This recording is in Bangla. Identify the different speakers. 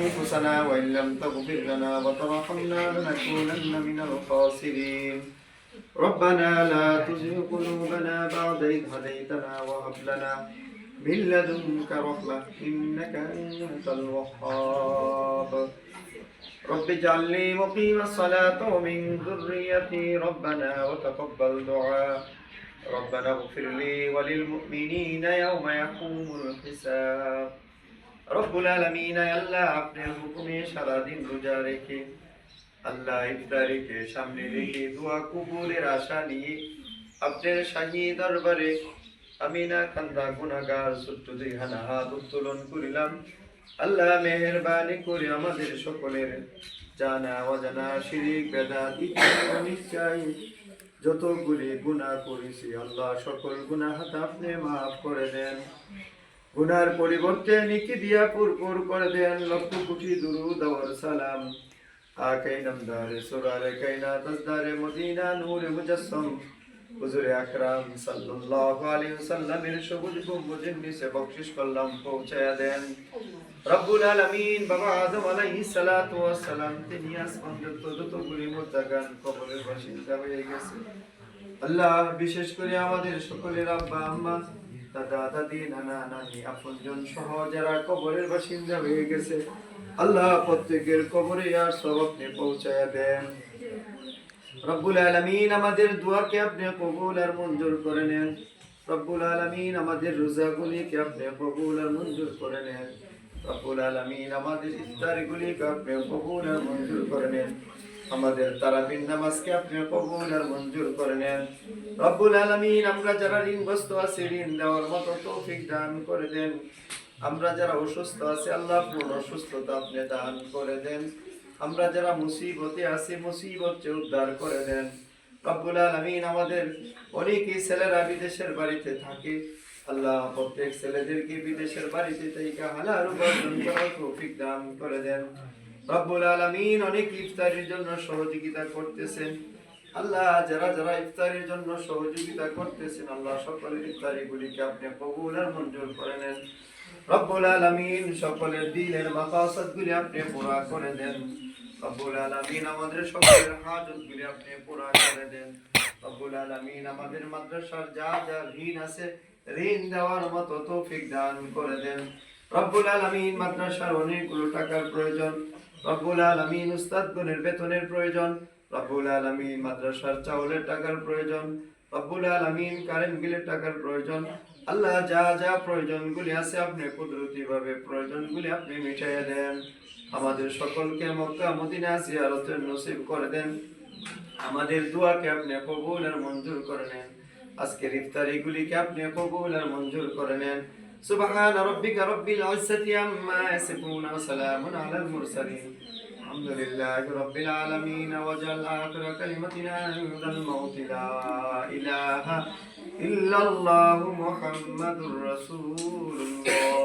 Speaker 1: أنفسنا وإن لم تغفر لنا وترحمنا لنكونن من الخاسرين. ربنا لا تزغ قلوبنا بعد إذ هديتنا وهب لنا من لدنك رحمة إنك أنت الوهاب. رب اجعلني مقيم الصلاة ومن ذريتي ربنا وتقبل دعاء. ربنا اغفر لي وللمؤمنين يوم يقوم الحساب. রব্বুল আলমিন, আল্লাহ আপনার হুকুমে সারাদিন রোজা রেখে, আল্লাহ ইফতারিকে সামনে রেখে দোয়া কবুলের আশা নিয়ে আপনার শাহী দরবারে আমি না কান্দা গুনাগার ছোট্ট দুই হানা হাত উত্তোলন করিলাম। আল্লাহ মেহরবানি করে আমাদের সকলের জানা অজানা শিরিক, বেদাত ইত্যাদি অনিশ্চয় যতগুলি গুনাহ করেছি, আল্লাহ সকল গুনাহ আপনি মাফ করে দেন। গুনার পরিবর্তে নিকি দিয়া পুরপুর করে দেন লক্ষ কোটি দুরুদ আর সালাম। আকাই নামদারে সুরারে কাইনা তাজদারে মদিনা নূরে মুজাসসাম হুজুরে আকরাম সাল্লাল্লাহু আলাইহি ওয়াসাল্লামের সবুজ গম্বুজের নিচে বকশিশ করলাম, পৌঁছায়া দেন। রব্বুল আলামিন বাবা আদম আলাইহিস সালাতু ওয়াস সালাম, তিনি আসমান যত যতগুলি মুত্তাকান কবরের বাসিন্দা হয়ে গেছে। আল্লাহ, বিশেষ করে আমাদের সকলের আব্বা, আম্মা দাদা দাদি নানা নানি আপনজন সহ যারা কবরের বাসিন্দা হয়ে গেছে, আল্লাহ প্রত্যেকের কবরে আর সব আপনি পৌঁছায়া দেন। রব্বুল আলামিন আমাদের দোয়াকে আপনি কবুল আর মঞ্জুর করে নেন। রব্বুল আলামিন আমাদের রোজাগুলিকে আপনি কবুল আর মঞ্জুর করে নেন। রব্বুল আলামিন আমাদের ইফতারিগুলিকে আপনি কবুল আর মঞ্জুর করে নেন। আমাদের তারাবিন নামাজকে আপনি কবুল আর মঞ্জুর করে নেন। রব্বুল আলামিন, আমরা যারা ঋণগ্রস্ত আছি, ঋণ দেওয়ার মতো তৌফিক দান করে দেন। আমরা যারা অসুস্থ আছি, আল্লাহ পূর্ণ সুস্থতা আপনি দান করে দেন। আমরা যারা মুসিবতে আছি, মুসিবত উদ্ধার করে দেন। রব্বুল আলামিন আমাদের অনেকই ছেলেরা বিদেশের বাড়িতে থাকে। আল্লাহ প্রত্যেক ছেলেদেরকে বিদেশের বাড়িতে থেকে হালাল উপার্জন করার তৌফিক দান করে দেন। রব্বুল আলামিন অনেক ইফতারির জন্য সহযোগিতা করতেছেন। আল্লাহ, যারা যারা ইফতারির জন্য সহযোগিতা করতেছেন, আল্লাহ সকলের ইফতারিগুলিকে আপনি কবুল আর মঞ্জুর করে নেন। রব্বুল আলামিন সকলের মাকাসাদগুলি আপনি পুরা করে দেন। রব্বুল আলামিন আমাদের সকলের হাজতগুলি আপনি পুরা করে দেন। রব্বুল আলামিন আমাদের মাদ্রাসার যা যা ঋণ আছে, ঋণ দেওয়ার মতো তৌফিক দান করে দেন। রব্বুল আলামিন মাদ্রাসার অনেকগুলো টাকার প্রয়োজন, রব্বুল আলামিন উস্তাদগণের বেতনের প্রয়োজন, রব্বুল আলামিন মাদ্রাসার চাউলের টাকার প্রয়োজন, রব্বুল আলামিন কারেন্ট বিলের টাকার প্রয়োজন, আল্লাহ যা যা প্রয়োজনগুলি আছে আপনি কুদরতি ভাবে প্রয়োজনগুলি আপনি দেন। আমাদের সকলকে মক্কা, মদিনা জিয়ারতের নসিব করে দেন। আমাদের দোয়াকে আপনি কবুল আর মঞ্জুর করে নেন। আজকের ইফতারিগুলিকে আপনি কবুল আর মঞ্জুর করে নেন। سبحان ربك رب العزة عما يصفون وسلام على المرسلين. الحمد لله رب العالمين وجل آخر كلمتنا عند الموت لا إله إلا الله محمد رسول الله.